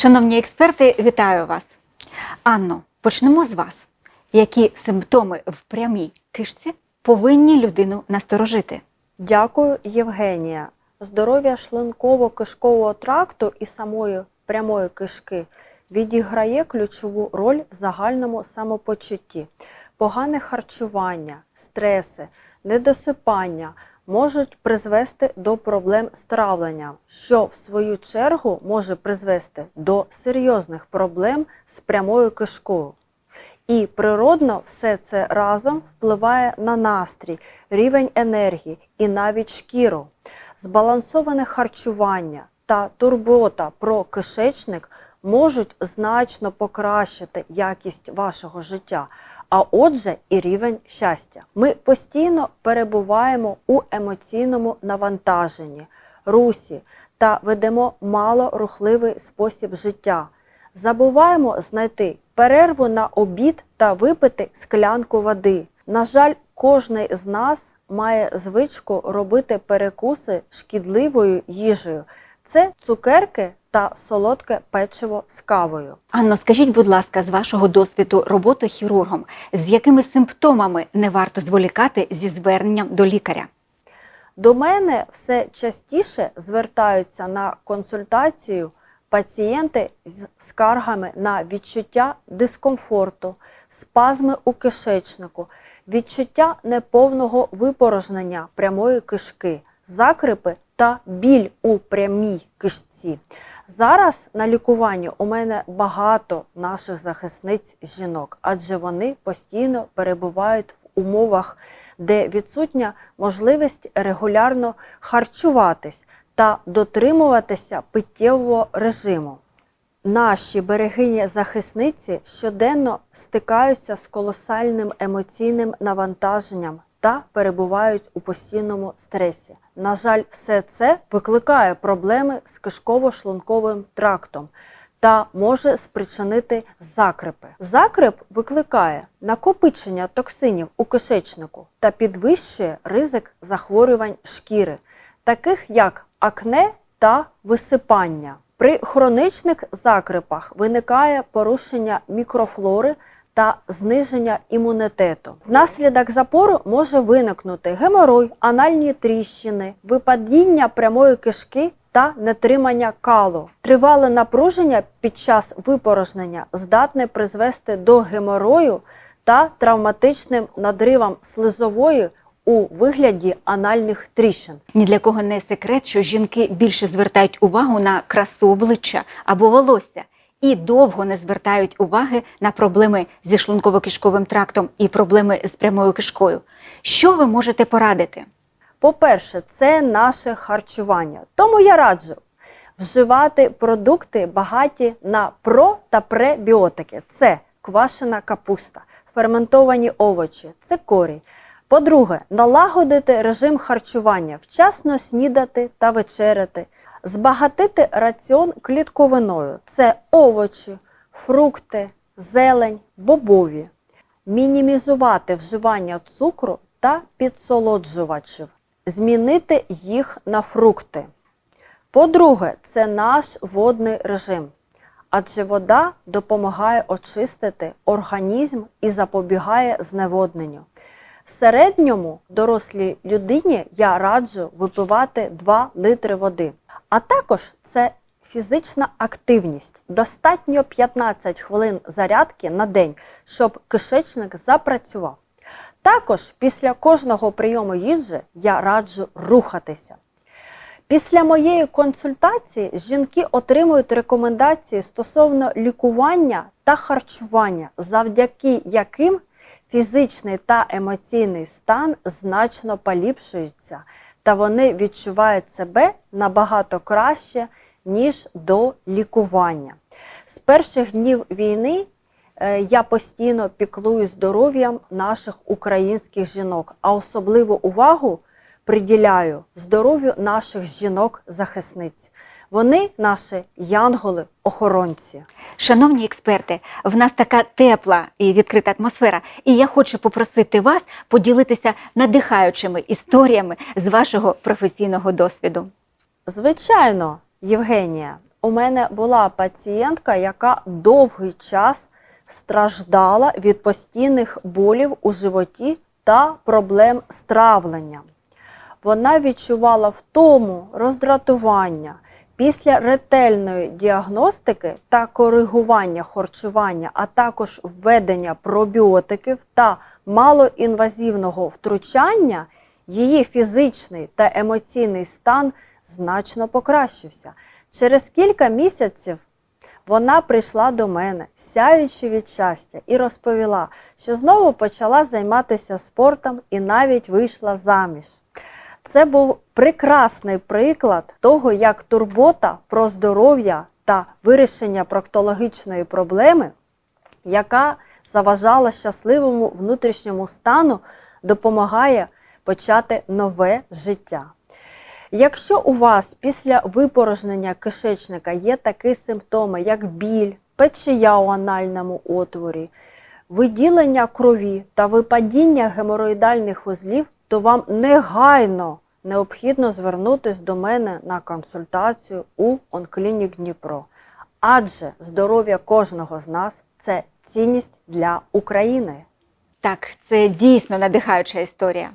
Шановні експерти, вітаю вас. Анно, почнемо з вас. Які симптоми в прямій кишці повинні людину насторожити? Дякую, Євгенія. Здоров'я шлунково-кишкового тракту і самої прямої кишки відіграє ключову роль в загальному самопочутті. Погане харчування, стреси, недосипання можуть призвести до проблем з травленням, що в свою чергу може призвести до серйозних проблем з прямою кишкою. І природно все це разом впливає на настрій, рівень енергії і навіть шкіру. Збалансоване харчування та турбота про кишечник можуть значно покращити якість вашого життя, а отже, і рівень щастя. Ми постійно перебуваємо у емоційному навантаженні, русі та ведемо малорухливий спосіб життя. Забуваємо знайти перерву на обід та випити склянку води. На жаль, кожний з нас має звичку робити перекуси шкідливою їжею. Це цукерки та солодке печиво з кавою. Анно, скажіть, будь ласка, з вашого досвіду роботи хірургом, з якими симптомами не варто зволікати зі зверненням до лікаря? До мене все частіше звертаються на консультацію пацієнти з скаргами на відчуття дискомфорту, спазми у кишечнику, відчуття неповного випорожнення прямої кишки, закрипи та біль у прямій кишці. Зараз на лікуванні у мене багато наших захисниць жінок, адже вони постійно перебувають в умовах, де відсутня можливість регулярно харчуватись та дотримуватися питтєвого режиму. Наші берегині захисниці щоденно стикаються з колосальним емоційним навантаженням та перебувають у постійному стресі. На жаль, все це викликає проблеми з кишково-шлунковим трактом та може спричинити закрипи. Закрип викликає накопичення токсинів у кишечнику та підвищує ризик захворювань шкіри, таких як акне та висипання. При хронічних закрипах виникає порушення мікрофлори та зниження імунітету. Внаслідок запору може виникнути геморой, анальні тріщини, випадіння прямої кишки та нетримання калу. Тривале напруження під час випорожнення здатне призвести до геморою та травматичним надривам слизової у вигляді анальних тріщин. Ні для кого не секрет, що жінки більше звертають увагу на красу обличчя або волосся і довго не звертають уваги на проблеми зі шлунково-кишковим трактом і проблеми з прямою кишкою. Що ви можете порадити? По-перше, це наше харчування. Тому я раджу вживати продукти багаті на про та пребіотики. Це квашена капуста, ферментовані овочі, цикорій. По-друге, налагодити режим харчування, вчасно снідати та вечеряти, збагатити раціон клітковиною. Це овочі, фрукти, зелень, бобові, мінімізувати вживання цукру та підсолоджувачів, змінити їх на фрукти. По-друге, це наш водний режим, адже вода допомагає очистити організм і запобігає зневодненню. В середньому дорослій людині я раджу випивати 2 литри води. А також це фізична активність. Достатньо 15 хвилин зарядки на день, щоб кишечник запрацював. Також після кожного прийому їжі я раджу рухатися. Після моєї консультації жінки отримують рекомендації стосовно лікування та харчування, завдяки яким фізичний та емоційний стан значно поліпшуються, та вони відчувають себе набагато краще, ніж до лікування. З перших днів війни е, я постійно піклую здоров'ям наших українських жінок, а особливу увагу приділяю здоров'ю наших жінок-захисниць. Вони наші янголи-охоронці. Шановні експерти, в нас така тепла і відкрита атмосфера, і я хочу попросити вас поділитися надихаючими історіями з вашого професійного досвіду. Звичайно, Євгенія, У мене була пацієнтка, яка довгий час страждала від постійних болів у животі та проблем з травленням. Вона відчувала втому, роздратування. Після ретельної діагностики та коригування харчування, а також введення пробіотиків та малоінвазивного втручання, її фізичний та емоційний стан значно покращився. Через кілька місяців вона прийшла до мене, сяючи від щастя, і розповіла, що знову почала займатися спортом і навіть вийшла заміж. Це був прекрасний приклад того, як турбота про здоров'я та вирішення проктологічної проблеми, яка заважала щасливому внутрішньому стану, допомагає почати нове життя. Якщо у вас після випорожнення кишечника є такі симптоми, як біль, печія у анальному отворі, виділення крові та випадіння геморроїдальних вузлів, то вам негайно необхідно звернутися до мене на консультацію у Онклінік Дніпро. Адже здоров'я кожного з нас це цінність для України. Так, це дійсно надихаюча історія.